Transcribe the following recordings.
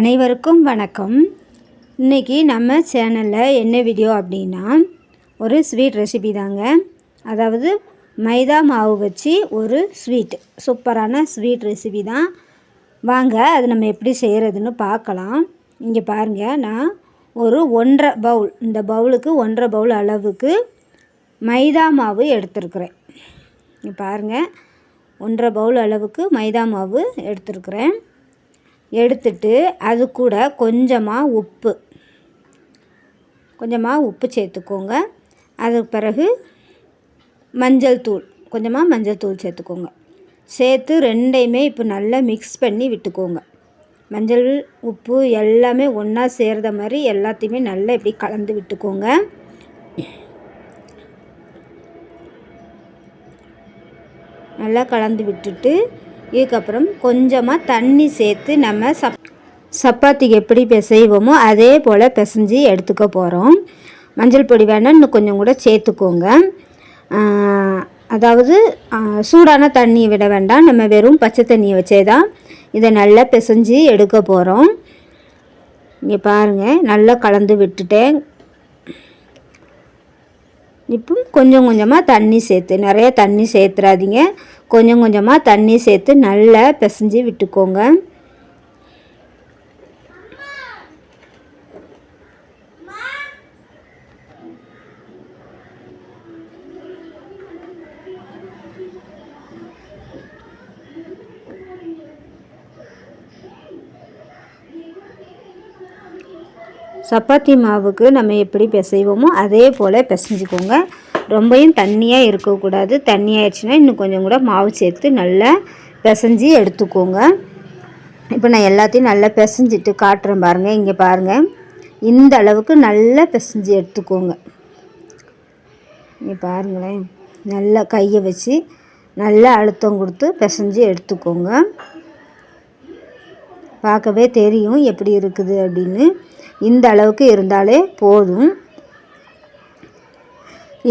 அனைவருக்கும் வணக்கம். இன்றைக்கி நம்ம சேனலில் என்ன வீடியோ அப்படின்னா ஒரு ஸ்வீட் ரெசிபி தாங்க. அதாவது மைதா மாவு வச்சு ஒரு ஸ்வீட் சூப்பரான ஸ்வீட் ரெசிபி தான். வாங்க அது நம்ம எப்படி செய்கிறதுன்னு பார்க்கலாம். இங்கே பாருங்கள் நான் ஒரு ஒன்றரை பவுல் இந்த பவுலுக்கு ஒன்றரை பவுல் அளவுக்கு மைதா மாவு எடுத்துருக்குறேன். இங்கே பாருங்கள் ஒன்றரை பவுல் அளவுக்கு மைதா மாவு எடுத்துருக்குறேன். எடுத்துட்டு அது கூட கொஞ்சமாக உப்பு. கொஞ்சமாக உப்பு சேர்த்துக்கோங்க. அதுக்கு பிறகு மஞ்சள் தூள் கொஞ்சமாக மஞ்சள் தூள் சேர்த்துக்கோங்க. சேர்த்து ரெண்டையுமே இப்போ நல்லா மிக்ஸ் பண்ணி விட்டுக்கோங்க. மஞ்சள் உப்பு எல்லாமே ஒன்றா சேர்ந்த மாதிரி எல்லாத்தையுமே நல்லா இப்படி கலந்து விட்டுக்கோங்க. நல்லா கலந்து விட்டுட்டு இதுக்கப்புறம் கொஞ்சமாக தண்ணி சேர்த்து நம்ம சப் சப்பாத்திக்கு எப்படி பிசைவோமோ அதே போல் பிசைஞ்சு எடுத்துக்க போகிறோம் மஞ்சள் பொடி வேணால் இன்னும் கொஞ்சம் கூட சேர்த்துக்கோங்க. அதாவது சூடான தண்ணியை விட வேண்டாம். நம்ம வெறும் பச்சை தண்ணியை வச்சே தான் இதை நல்லா பிசைஞ்சு எடுக்க போகிறோம் இங்கே பாருங்கள் நல்லா கலந்து விட்டுட்டேன். இப்போ கொஞ்சம் கொஞ்சமாக தண்ணி சேர்த்து நிறைய தண்ணி சேர்த்துறாதீங்க. கொஞ்சம் கொஞ்சமாக தண்ணி சேர்த்து நல்லா பிசைஞ்சு விட்டுக்கோங்க. சப்பாத்தி மாவுக்கு நம்ம எப்படி பிசைவோமோ அதே போல் பிசைஞ்சிக்கோங்க. ரொம்பையும் தண்ணியாக இருக்கக்கூடாது. தண்ணியாகிடுச்சுன்னா இன்னும் கொஞ்சம் கூட மாவு சேர்த்து நல்லா பிசைஞ்சி எடுத்துக்கோங்க. இப்போ நான் எல்லாத்தையும் நல்லா பிசைஞ்சிட்டு காட்டுறேன் பாருங்கள் இங்கே பாருங்கள் இந்த அளவுக்கு நல்லா பிசைஞ்சு எடுத்துக்கோங்க. இங்கே பாருங்களேன். நல்லா கையை வச்சு நல்லா அழுத்தம் கொடுத்து பிசைஞ்சு எடுத்துக்கோங்க. பார்க்கவே தெரியும் எப்படி இருக்குது அப்படின்னு. இந்த அளவுக்கு இருந்தாலே போதும்.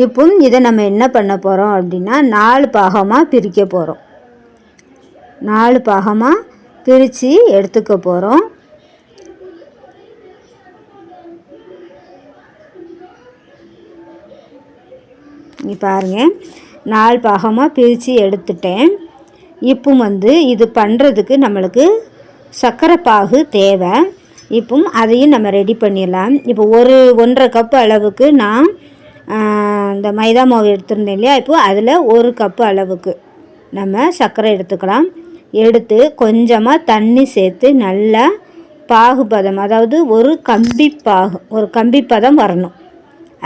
இப்போ இதை நம்ம என்ன பண்ண போகிறோம் அப்படின்னா நாலு பாகமாக பிரிக்க போகிறோம் நாலு பாகமாக பிரித்து எடுத்துக்க போகிறோம் இங்கே பாருங்கள் நாலு பாகமாக பிரித்து எடுத்துட்டேன். இப்போ வந்து இது பண்ணுறதுக்கு நம்மளுக்கு சர்க்கரை பாகு தேவை. இப்போ அதையும் நம்ம ரெடி பண்ணிடலாம். இப்போ ஒரு ஒன்றரை கப்பு அளவுக்கு நான் இந்த மைதா மாவு எடுத்திருந்தேன் இல்லையா? இப்போது அதில் ஒரு கப்பு அளவுக்கு நம்ம சர்க்கரை எடுத்துக்கலாம். எடுத்து கொஞ்சமாக தண்ணி சேர்த்து நல்லா பாகுபதம் அதாவது ஒரு கம்பி பாகு ஒரு கம்பி பதம் வரணும்.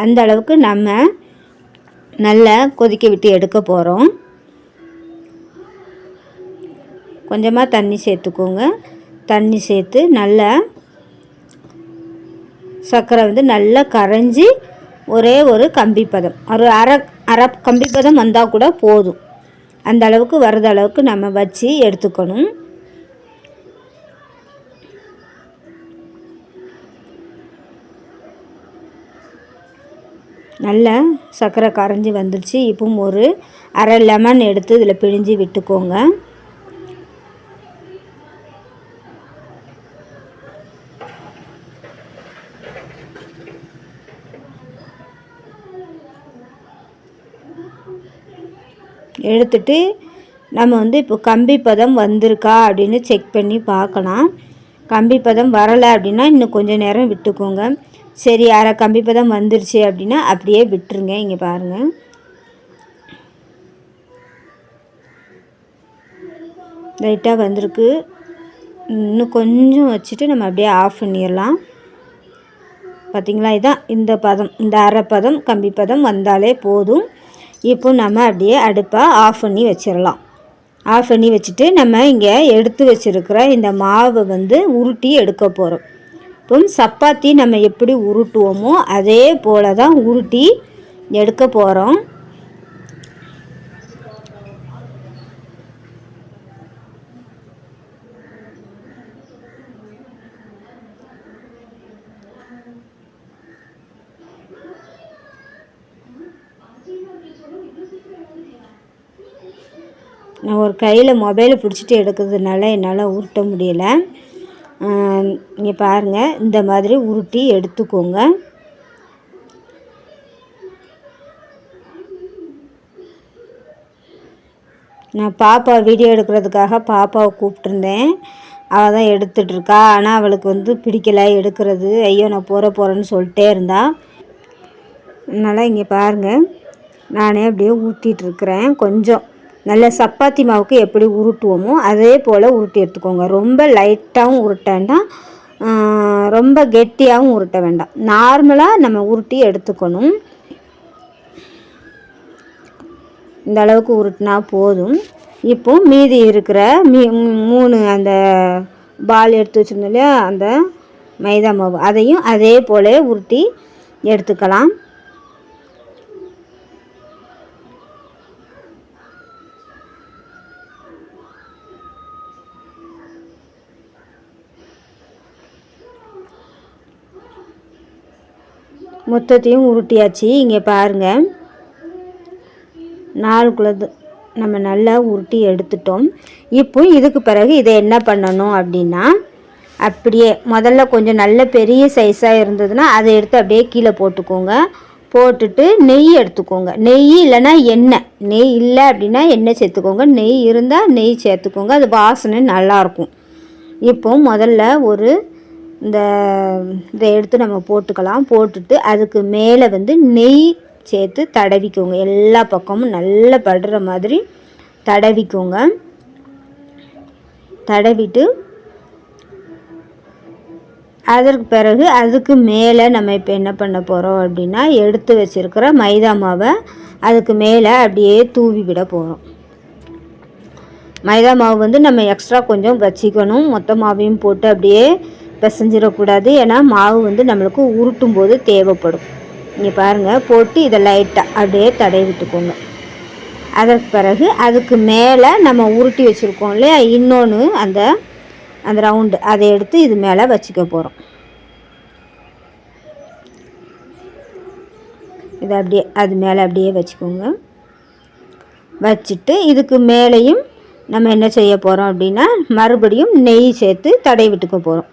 அந்த அளவுக்கு நம்ம நல்லா கொதிக்க விட்டு எடுக்க போகிறோம் கொஞ்சமாக தண்ணி சேர்த்துக்கோங்க. தண்ணி சேர்த்து நல்லா சர்க்கரை வந்து நல்லா கரைஞ்சி ஒரே ஒரு கம்பி பதம். ஒரு அரை அரை கம்பி பதம் வந்தால் கூட போதும். அந்த அளவுக்கு வர்ற அளவுக்கு நம்ம வச்சு எடுத்துக்கணும். நல்லா சர்க்கரை கரைஞ்சி வந்துடுச்சு இப்போ ஒரு அரை லெமன் எடுத்து இதில் பிழிஞ்சு விட்டுக்கோங்க. எடுத்துட்டு நம்ம வந்து இப்போ கம்பி பதம் வந்திருக்கா அப்படின்னு செக் பண்ணி பார்க்கலாம். கம்பி பதம் வரலை அப்படின்னா இன்னும் கொஞ்சம் நேரம் விட்டுக்கோங்க. சரி அரை கம்பி பதம் வந்துருச்சு அப்படின்னா அப்படியே விட்டுருங்க இங்கே பாருங்கள் லைட்டாக வந்திருக்கு. இன்னும் கொஞ்சம் வச்சுட்டு நம்ம அப்படியே ஆஃப் பண்ணிடலாம். பார்த்திங்களா இதான் இந்த பதம் இந்த அரை பதம் கம்பி பதம் வந்தாலே போதும். இப்போ நம்ம அப்படியே அடுப்பை ஆஃப் பண்ணி வச்சிடலாம். ஆஃப் பண்ணி வச்சுட்டு நம்ம இங்கே எடுத்து வச்சுருக்கிற இந்த மாவை வந்து உருட்டி எடுக்க போகிறோம் இப்போ சப்பாத்தி நம்ம எப்படி உருட்டுவோமோ அதே போல் தான் உருட்டி எடுக்க போகிறோம் நான் ஒரு கையில் மொபைலை பிடிச்சிட்டு எடுக்கிறதுனால என்னால் உருட்ட முடியலை. இங்கே பாருங்கள் இந்த மாதிரி உருட்டி எடுத்துக்கோங்க. நான் பாப்பா வீடியோ எடுக்கிறதுக்காக பாப்பாவை கூப்பிட்ருந்தேன் அவள் தான் எடுத்துட்ருக்கா ஆனால் அவளுக்கு வந்து பிடிக்கலை எடுக்கிறது. ஐயோ நான் போகிற போகிறேன்னு சொல்லிட்டே இருந்தா. அதனால் இங்கே பாருங்கள் நானே அப்படியே ஊற்றிட்டுருக்குறேன் கொஞ்சம். நல்ல சப்பாத்தி மாவுக்கு எப்படி உருட்டுவோமோ அதே போல் உருட்டி எடுத்துக்கோங்க. ரொம்ப லைட்டாகவும் உருட்ட வேண்டாம். ரொம்ப கெட்டியாகவும் உருட்ட வேண்டாம். நார்மலாக நம்ம உருட்டி எடுத்துக்கணும். இந்த அளவுக்கு உருட்டினா போதும். இப்போ மீதி இருக்கிற மீ மூணு அந்த பால் எடுத்து வச்சுருந்தோம் இல்லையா? அந்த மைதா மாவு. அதையும் அதே போல் உருட்டி எடுத்துக்கலாம். மொத்தத்தையும் உருட்டியாச்சு. இங்கே பாருங்கள் நாலுக்குள்ளது நம்ம நல்லா உருட்டி எடுத்துட்டோம். இப்போ இதுக்கு பிறகு இதை என்ன பண்ணணும் அப்படின்னா அப்படியே முதல்ல கொஞ்சம் நல்ல பெரிய சைஸாக இருந்ததுன்னா அதை எடுத்து அப்படியே கீழே போட்டுக்கோங்க. போட்டுட்டு நெய் எடுத்துக்கோங்க. நெய் இல்லைன்னா எண்ணெய். நெய் இல்லை அப்படின்னா எண்ணெய் சேர்த்துக்கோங்க. நெய் இருந்தால் நெய் சேர்த்துக்கோங்க. அது வாசனை நல்லாயிருக்கும் இப்போ முதல்ல ஒரு இந்த இதை எடுத்து நம்ம போட்டுக்கலாம். போட்டுட்டு அதுக்கு மேலே வந்து நெய் சேர்த்து தடவிக்கோங்க. எல்லா பக்கமும் நல்லா படுற மாதிரி தடவிக்கோங்க. தடவிட்டு அதற்கு பிறகு அதுக்கு மேலே நம்ம இப்போ என்ன பண்ண போகிறோம் அப்படின்னா எடுத்து வச்சுருக்கிற மைதா மாவை அதுக்கு மேலே அப்படியே தூவி விட போகிறோம் மைதா மாவு வந்து நம்ம எக்ஸ்ட்ரா கொஞ்சம் வச்சிக்கணும். மொத்த மாவையும் போட்டு அப்படியே பிசைஞ்சிடக்கூடாது. ஏன்னா மாவு வந்து நம்மளுக்கு உருட்டும் போது தேவைப்படும். நீங்கள் பாருங்கள் போட்டு இதை லைட்டாக அப்படியே தடவி விட்டுக்கோங்க. அதற்கு பிறகு அதுக்கு மேலே நம்ம உருட்டி வச்சுருக்கோம் இல்லையா? இன்னொன்று அந்த அந்த ரவுண்டு அதை எடுத்து இது மேலே வச்சுக்க போகிறோம் இதை அப்படியே அது மேலே அப்படியே வச்சுக்கோங்க. வச்சுட்டு இதுக்கு மேலேயும் நம்ம என்ன செய்ய போகிறோம் அப்படின்னா மறுபடியும் நெய் சேர்த்து தடை விட்டுக்க போகிறோம்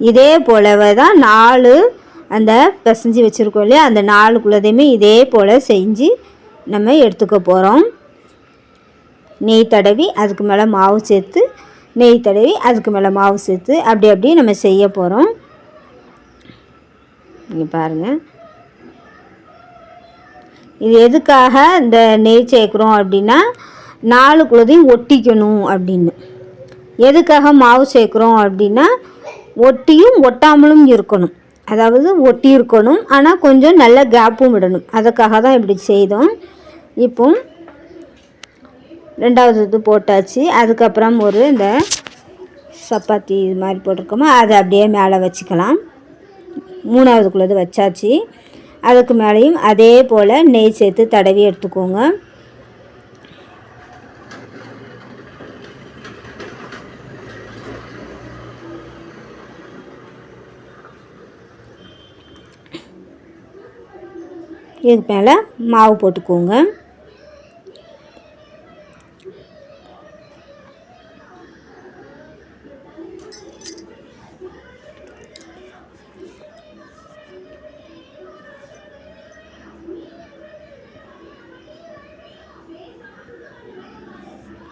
இதே போலவே தான் நாலு அந்த பிசைஞ்சு வச்சுருக்கோம் இல்லையா? அந்த நாலுக்குள்ளதையுமே இதே போல் செஞ்சு நம்ம எடுத்துக்க போகிறோம் நெய் தடவி அதுக்கு மேலே மாவு சேர்த்து நெய் தடவி அதுக்கு மேலே மாவு சேர்த்து அப்படி அப்படியே நம்ம செய்ய போகிறோம் இங்கே பாருங்கள் இது எதுக்காக இந்த நெய் சேர்க்குறோம் அப்படின்னா நாலு குலதையும் ஒட்டிக்கணும் அப்படின்னு. எதுக்காக மாவு சேர்க்குறோம் அப்படின்னா ஒட்டியும் ஒட்டாமலும் இருக்கணும். அதாவது ஒட்டி இருக்கணும் ஆனால் கொஞ்சம் நல்ல கேப்பும் விடணும். அதுக்காக தான் இப்படி செய்தோம். இப்போ ரெண்டாவது இது போட்டாச்சு. அதுக்கப்புறம் ஒரு இந்த சப்பாத்தி இது மாதிரி போட்டிருக்கோமோ அதை அப்படியே மேலே வச்சுக்கலாம். மூணாவதுக்குள்ளது வச்சாச்சு. அதுக்கு மேலேயும் அதே போல் நெய் சேர்த்து தடவி எடுத்துக்கோங்க. இதுக்கு மேலே மாவு போட்டுக்கோங்க.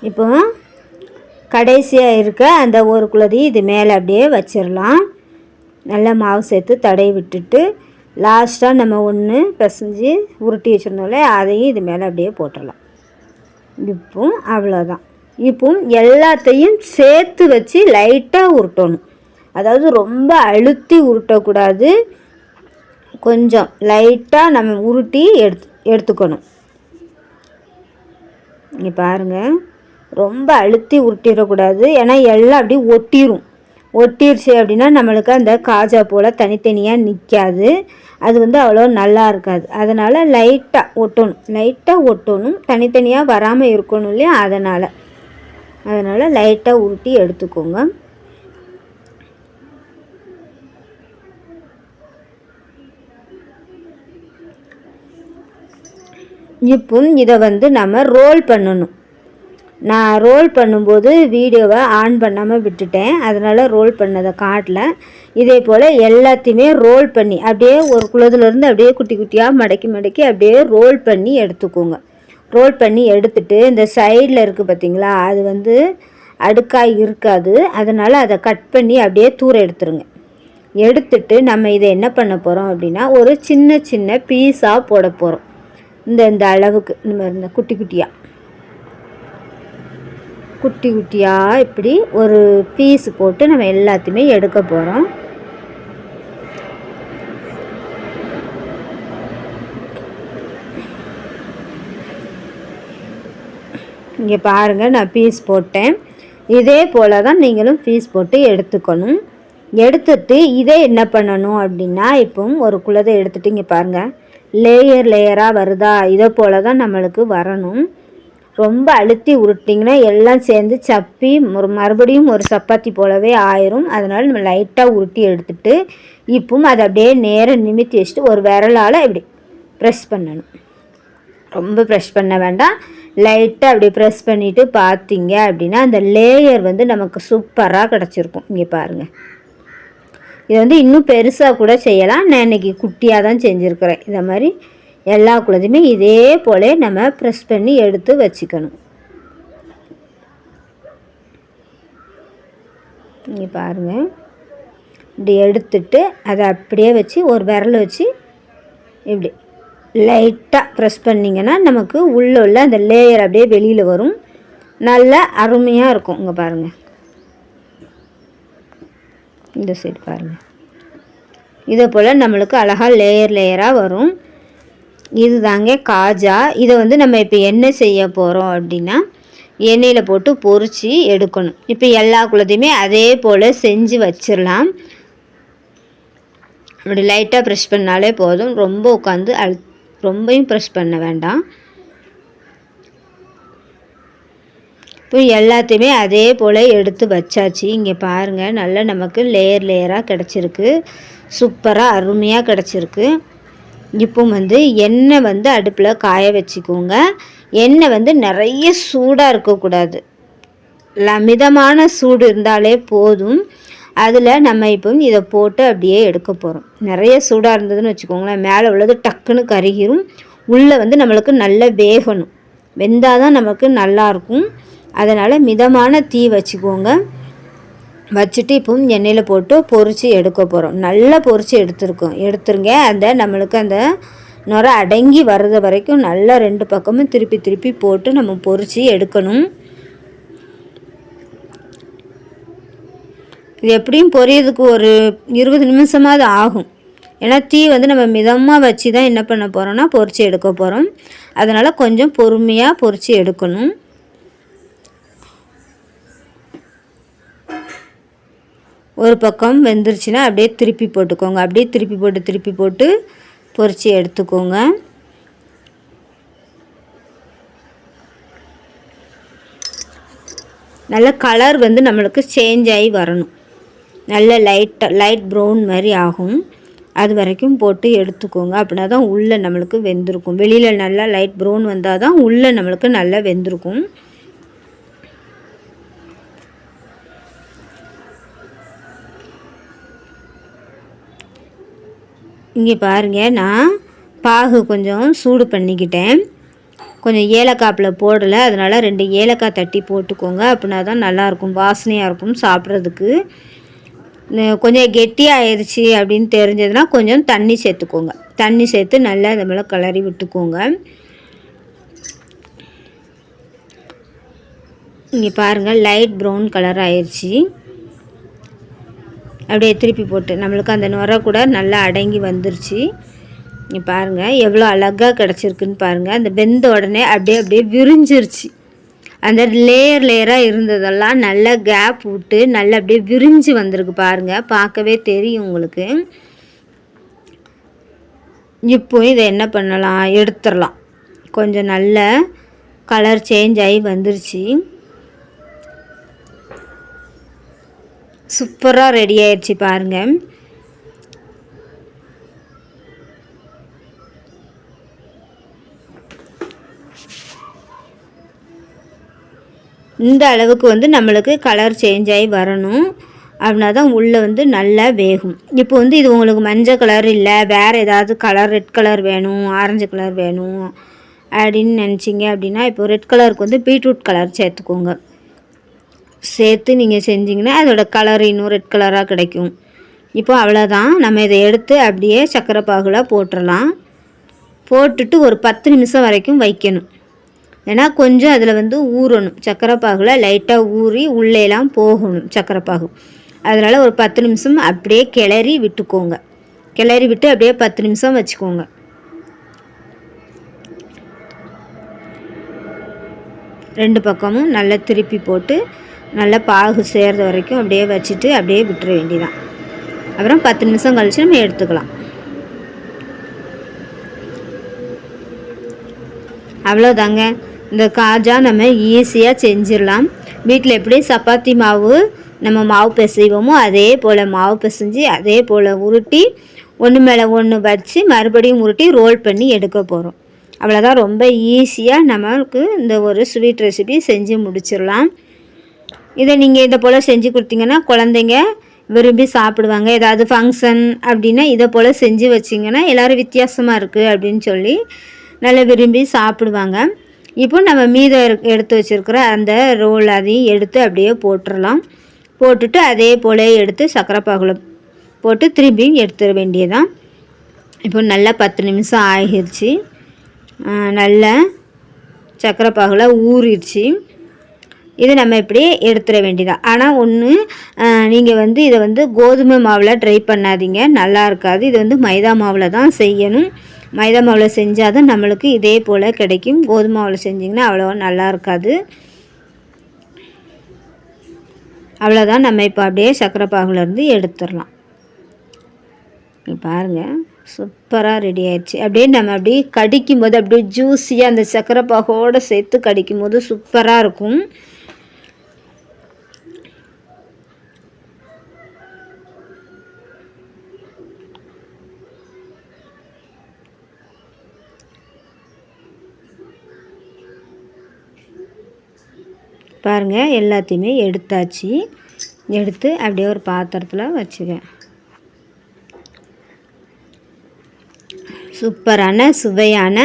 இப்போ கடைசியாக இருக்க அந்த ஒரு குழதையும் இது மேலே அப்படியே வச்சிடலாம். நல்லா மாவு சேர்த்து தடவி விட்டுட்டு லாஸ்ட்டாக நம்ம ஒன்று பிசைஞ்சு உருட்டி வச்சுருந்தோம்ல அதையும் இது மேலே அப்படியே போட்டுடலாம். இப்போ அவ்வளோதான் இப்போ எல்லாத்தையும் சேர்த்து வச்சு லைட்டாக உருட்டணும். அதாவது ரொம்ப அழுத்தி உருட்டக்கூடாது. கொஞ்சம் லைட்டாக நம்ம உருட்டி எடுத்து எடுத்துக்கணும். இங்கே பாருங்கள் ரொம்ப அழுத்தி உருட்டிடக்கூடாது. ஏன்னா எல்லாம் அப்படியே ஒட்டிடும் ஒட்டிருச்சு அப்படின்னா நம்மளுக்கு அந்த காஜா போல் தனித்தனியாக நிற்காது அது வந்து அவ்வளோ நல்லா இருக்காது. அதனால் லைட்டாக ஒட்டணும். லைட்டாக ஒட்டணும். தனித்தனியாக வராமல் இருக்கணும் இல்லையா? அதனால். அதனால் லைட்டாக உருட்டி எடுத்துக்கோங்க. இப்போ இதை வந்து நம்ம ரோல் பண்ணணும். நான் ரோல் பண்ணும்போது வீடியோவை ஆன் பண்ணாமல் விட்டுட்டேன். அதனால் ரோல் பண்ணதை காட்டல. இதே போல் எல்லாத்தையுமே ரோல் பண்ணி அப்படியே ஒரு குளத்துலேருந்து அப்படியே குட்டி குட்டியாக மடக்கி மடக்கி அப்படியே ரோல் பண்ணி எடுத்துக்கோங்க. ரோல் பண்ணி எடுத்துட்டு இந்த சைடில் இருக்குது பார்த்தீங்களா அது வந்து அடுக்காக இருக்காது. அதனால் அதை கட் பண்ணி அப்படியே தூர எடுத்துருங்க. எடுத்துட்டு நம்ம இதை என்ன பண்ண போகிறோம் அப்படின்னா ஒரு சின்ன சின்ன பீஸாக போட போகிறோம் இந்த இந்த அளவுக்கு இந்த மாதிரி இந்த குட்டி குட்டியாக குட்டி குட்டியாக இப்படி ஒரு பீஸ் போட்டு நம்ம எல்லாத்தையுமே எடுக்க போகிறோம் இங்கே பாருங்கள் நான் பீஸ் போட்டேன். இதே போல் தான் நீங்களும் பீஸ் போட்டு எடுத்துக்கணும். எடுத்துட்டு இதே என்ன பண்ணணும் அப்படின்னா இப்போ ஒரு குலதை எடுத்துட்டு இங்கே பாருங்கள் லேயர் லேயராக வருதா? இதை போல் தான் நம்மளுக்கு வரணும். ரொம்ப அழுத்தி உருட்டிங்கன்னா எல்லாம் சேர்ந்து சப்பி ஒரு மறுபடியும் ஒரு சப்பாத்தி போலவே ஆயிரும். அதனால் நம்ம லைட்டாக உருட்டி எடுத்துட்டு இப்பவும் அதை அப்படியே நேரம் நிமித்தி வச்சுட்டு ஒரு விரலால் இப்படி ப்ரெஸ் பண்ணணும். ரொம்ப ப்ரெஷ் பண்ண வேண்டாம். லைட்டாக அப்படி ப்ரெஸ் பண்ணிவிட்டு பார்த்தீங்க அப்படின்னா அந்த லேயர் வந்து நமக்கு சூப்பராக கிடச்சிருக்கும். இங்கே பாருங்கள் இதை வந்து இன்னும் பெருசாக கூட செய்யலாம். நான் இன்றைக்கி குட்டியாக தான் செஞ்சுருக்கிறேன். இதை மாதிரி எல்லா குழந்தையுமே இதே போல் நம்ம ப்ரெஸ் பண்ணி எடுத்து வச்சுக்கணும். இங்கே பாருங்கள் இப்படி எடுத்துட்டு அதை அப்படியே வச்சு ஒரு விரல் வச்சு இப்படி லைட்டாக ப்ரெஸ் பண்ணிங்கன்னா நமக்கு உள்ளே உள்ள அந்த லேயர் அப்படியே வெளியில் வரும். நல்லா அருமையாக இருக்கும். இங்கே பாருங்கள் இந்த சைடு பாருங்கள் இதே போல் நம்மளுக்கு அழகாக லேயர் லேயராக வரும். இது தாங்க காஜா. இதை வந்து நம்ம இப்போ என்ன செய்ய போகிறோம் அப்படின்னா எண்ணெயில் போட்டு பொறிச்சு எடுக்கணும். இப்போ எல்லா குழந்தையுமே அதே போல் செஞ்சு வச்சிடலாம் அப்படி லைட்டாக ப்ரெஷ் பண்ணாலே போதும். ரொம்ப உட்காந்து அழு ரொம்பையும் ப்ரெஷ் பண்ண வேண்டாம். இப்போ எல்லாத்தையுமே அதே போல் எடுத்து வச்சாச்சு. இங்கே பாருங்கள் நல்லா நமக்கு லேயர் லேயராக கிடச்சிருக்கு. சூப்பராக அருமையாக கிடச்சிருக்கு. இப்போ வந்து எண்ணெய் வந்து அடுப்பில் காய வச்சுக்கோங்க. எண்ணெய் வந்து நிறைய சூடாக இருக்கக்கூடாது. மிதமான சூடு இருந்தாலே போதும். அதில் நம்ம இப்போ இதை போட்டு அப்படியே எடுக்க போகிறோம் நிறைய சூடாக இருந்ததுன்னு வச்சுக்கோங்களேன். மேலே உள்ளது டக்குன்னு கருகிரும். உள்ளே வந்து நம்மளுக்கு நல்ல வேகணும். வெந்தால் தான் நமக்கு நல்லாயிருக்கும் அதனால் மிதமான தீ வச்சுக்கோங்க. வச்சுட்டு இப்போவும் எண்ணெயில் போட்டு பொறிச்சு எடுக்க போகிறோம் நல்லா பொறிச்சு எடுத்துருக்கோம். எடுத்துருங்க. அந்த நம்மளுக்கு அந்த நுர அடங்கி வர்றது வரைக்கும் நல்லா ரெண்டு பக்கமும் திருப்பி திருப்பி போட்டு நம்ம பொறிச்சு எடுக்கணும். இது எப்படியும் பொரியதுக்கு ஒரு இருபது நிமிஷமாவது ஆகும். ஏன்னா தீ வந்து நம்ம மிதமாக வச்சு தான் என்ன பண்ண போகிறோம்னா பொறிச்சு எடுக்க போகிறோம் அதனால் கொஞ்சம் பொறுமையாக பொறிச்சு எடுக்கணும். ஒரு பக்கம் வெந்துருச்சுன்னா அப்படியே திருப்பி போட்டுக்கோங்க. அப்படியே திருப்பி போட்டு திருப்பி போட்டு பொறிச்சு எடுத்துக்கோங்க. நல்ல கலர் வந்து நம்மளுக்கு சேஞ்ச் ஆகி வரணும். நல்ல லைட்டாக லைட் ப்ரௌன் மாதிரி ஆகும். அது வரைக்கும் போட்டு எடுத்துக்கோங்க. அப்படின்னா தான் உள்ளே நம்மளுக்கு வெந்திருக்கும். வெளியில் நல்லா லைட் ப்ரௌன் வந்தால் தான் உள்ளே நம்மளுக்கு நல்லா வெந்திருக்கும். இங்கே பாருங்கள் நான் பாகு கொஞ்சம் சூடு பண்ணிக்கிட்டேன். கொஞ்சம் ஏலக்காப்பில் போடலை அதனால் ரெண்டு ஏலக்காய் தட்டி போட்டுக்கோங்க. அப்படின்னா தான் நல்லாயிருக்கும் வாசனையாக இருக்கும் சாப்பிட்றதுக்கு. கொஞ்சம் கெட்டியாக ஆயிடுச்சு அப்படின்னு தெரிஞ்சதுன்னா கொஞ்சம் தண்ணி சேர்த்துக்கோங்க. தண்ணி சேர்த்து நல்லா இந்த மேலே கிளறி விட்டுக்கோங்க. இங்கே பாருங்கள் லைட் ப்ரௌன் கலர் ஆயிடுச்சு அப்படியே திருப்பி போட்டு நம்மளுக்கு அந்த நுரை கூட நல்லா அடங்கி வந்துருச்சு. நீ பாருங்கள் எவ்வளோ அழகாக கிடச்சிருக்குன்னு பாருங்கள் அந்த வெந்த உடனே அப்படியே அப்படியே விரிஞ்சிருச்சு. அந்த லேயர் லேயராக இருந்ததெல்லாம் நல்லா கேப் விட்டு நல்லா அப்படியே விரிஞ்சு வந்திருக்கு பாருங்கள் பார்க்கவே தெரியும் உங்களுக்கு. இப்போ இதை என்ன பண்ணலாம்? எடுத்துடலாம். கொஞ்சம் நல்ல கலர் சேஞ்ச் ஆகி வந்துருச்சு. சூப்பராக ரெடி ஆயிடுச்சு பாருங்கள் இந்த அளவுக்கு வந்து நம்மளுக்கு கலர் சேஞ்ச் ஆகி வரணும். அப்படின்னா தான் உள்ளே வந்து நல்லா வேகும். இப்போ வந்து இது உங்களுக்கு மஞ்சள் கலர் இல்லை வேறு ஏதாவது கலர் ரெட் கலர் வேணும் ஆரஞ்சு கலர் வேணும் அப்படின்னு நினச்சிங்க அப்படின்னா இப்போ ரெட் கலருக்கு வந்து பீட்ரூட் கலர் சேர்த்துக்கோங்க. சேர்த்து நீங்கள் செஞ்சிங்கன்னா அதோட கலர் இன்னும் ரெட் கலராக கிடைக்கும். இப்போ அவ்வளோதான் நம்ம இதை எடுத்து அப்படியே சக்கரை பாகுல போட்டுடலாம் போட்டுட்டு ஒரு பத்து நிமிஷம் வரைக்கும் வைக்கணும். ஏன்னா கொஞ்சம் அதில் வந்து ஊறணும். சக்கரை பாகுல லைட்டாக ஊறி உள்ளேலாம் போகணும் சக்கரை பாகு. அதனால் ஒரு பத்து நிமிஷம் அப்படியே கிளறி விட்டுக்கோங்க. கிளறி விட்டு அப்படியே பத்து நிமிஷம் வச்சுக்கோங்க. ரெண்டு பக்கமும் நல்லா திருப்பி போட்டு நல்லா பாகு சேர்ந்த வரைக்கும் அப்படியே வச்சுட்டு அப்படியே விட்டுற வேண்டியதான் அப்புறம் பத்து நிமிஷம் கழித்து நம்ம எடுத்துக்கலாம். அவ்வளோதாங்க இந்த காஜா நம்ம ஈஸியாக செஞ்சிடலாம். வீட்டில் எப்படி சப்பாத்தி மாவு நம்ம மாவு பிசைவோமோ அதே போல் மாவு பிசைஞ்சு அதே போல் உருட்டி ஒன்று மேலே ஒன்று வச்சு மறுபடியும் உருட்டி ரோல் பண்ணி எடுக்க போகிறோம் அவ்வளோதான் ரொம்ப ஈஸியாக நம்மளுக்கு இந்த ஒரு ஸ்வீட் ரெசிபி செஞ்சு முடிச்சிடலாம். இதை நீங்கள் இதை போல் செஞ்சு கொடுத்தீங்கன்னா குழந்தைங்க விரும்பி சாப்பிடுவாங்க. ஏதாவது ஃபங்க்ஷன் அப்படின்னா இதை போல் செஞ்சு வச்சிங்கன்னா எல்லோரும் வித்தியாசமாக இருக்குது அப்படின்னு சொல்லி நல்லா விரும்பி சாப்பிடுவாங்க. இப்போ நம்ம மீதம் எடுத்து வச்சுருக்கிற அந்த ரோல் அதையும் எடுத்து அப்படியே போட்டுடலாம் போட்டுட்டு அதே போல் எடுத்து சக்கரை பாகுல போட்டு திரும்பியும் எடுத்துட வேண்டியதான் இப்போ நல்லா பத்து நிமிஷம் ஆகிருச்சு. நல்லா சக்கரை பாகுல ஊறிடுச்சு. இது நம்ம இப்படியே எடுத்துட வேண்டியதான் ஆனால் ஒன்று நீங்கள் வந்து இதை வந்து கோதுமை மாவில் ட்ரை பண்ணாதீங்க. நல்லா இருக்காது. இது வந்து மைதா மாவில் தான் செய்யணும். மைதா மாவில் செஞ்சால் தான் நம்மளுக்கு இதே போல் கிடைக்கும். கோதுமை மாவில் செஞ்சிங்கன்னா அவ்வளோவா நல்லா இருக்காது. அவ்வளோதான் நம்ம இப்போ அப்படியே சக்கரை பாகுலேருந்து எடுத்துடலாம். பாருங்கள் சூப்பராக ரெடி ஆயிடுச்சு. அப்படியே நம்ம அப்படியே கடிக்கும் போது அப்படியே ஜூஸியாக அந்த சக்கரை பாகோடு சேர்த்து கடிக்கும் போது சூப்பராக இருக்கும். பாருங்கள் எல்லாத்தையுமே எடுத்தாச்சு. எடுத்து அப்படியே ஒரு பாத்திரத்தில் வச்சுக்க சூப்பரான சுவையான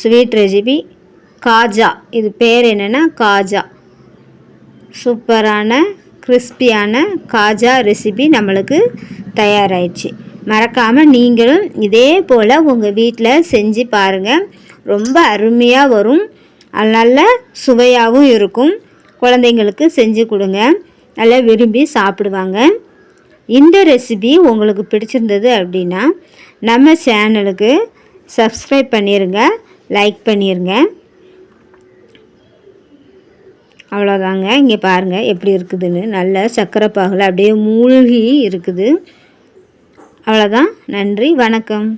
ஸ்வீட் ரெசிபி காஜா இது பேர் என்னென்னா காஜா. சூப்பரான கிறிஸ்பியான காஜா ரெசிபி நம்மளுக்கு தயாராகிடுச்சு மறக்காமல் நீங்களும் இதே போல் உங்கள் வீட்டில் செஞ்சு பாருங்கள் ரொம்ப அருமையாக வரும். நல்ல சுவையாகவும் இருக்கும். குழந்தைங்களுக்கு செஞ்சு கொடுங்க. நல்லா விரும்பி சாப்பிடுவாங்க. இந்த ரெசிபி உங்களுக்கு பிடிச்சிருந்தது அப்படின்னா நம்ம சேனலுக்கு சப்ஸ்கிரைப் பண்ணிடுங்க லைக் பண்ணிடுங்க அவ்வளோதாங்க இங்கே பாருங்கள் எப்படி இருக்குதுன்னு. நல்ல சக்கரை பாகில் அப்படியே மூழ்கி இருக்குது. அவ்வளோதான் நன்றி வணக்கம்.